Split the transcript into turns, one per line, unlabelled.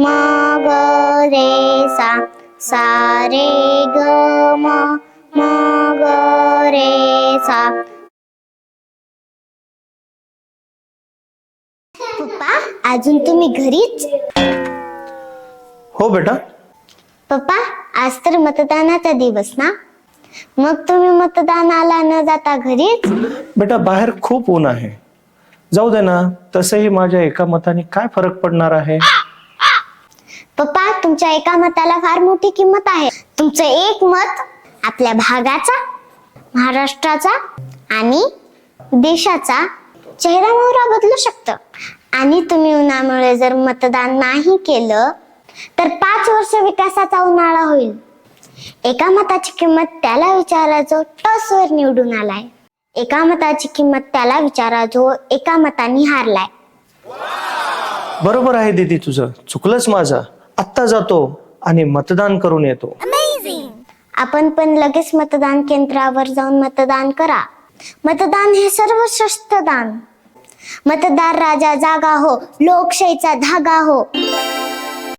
रे सा सा रे ग म म ग रे सा. पप्पा अजून तुम्ही घरीच?
हो बेटा.
पप्पा आज तर मतदानाचा दिवस ना? मग तुम्ही मतदानाला न जाता घरीच?
बेटा बाहेर खूप ऊन आहे. जाऊ दे ना तसंही माझ्या एका मताने काय फरक पडणार आहे?
पप्पा तुमच्या एका मताला फार मोठी किंमत आहे. तुमचं एक मत आपल्या भागाचा महाराष्ट्राचा आणि देशाचा चेहरा मोहरा बदलू शकतं. आणि तुम्ही उन्हामुळे जर मतदान नाही केलं तर पाच वर्ष विकासाचा उन्हाळा होईल. एका मताची किंमत त्याला विचारा जो टसवर निवडून आलाय. एका मताची किंमत त्याला विचारा जो एका मताने हारलाय.
बरोबर आहे दीदी तुझं. चुकलंच माझं. आत्ता जातो आणि मतदान करून येतो.
आपण पण लगेच मतदान केंद्रावर जाऊन मतदान करा. मतदान हे सर्वश्रेष्ठ दान. मतदार राजा जागा हो लोकशाहीचा धागा हो.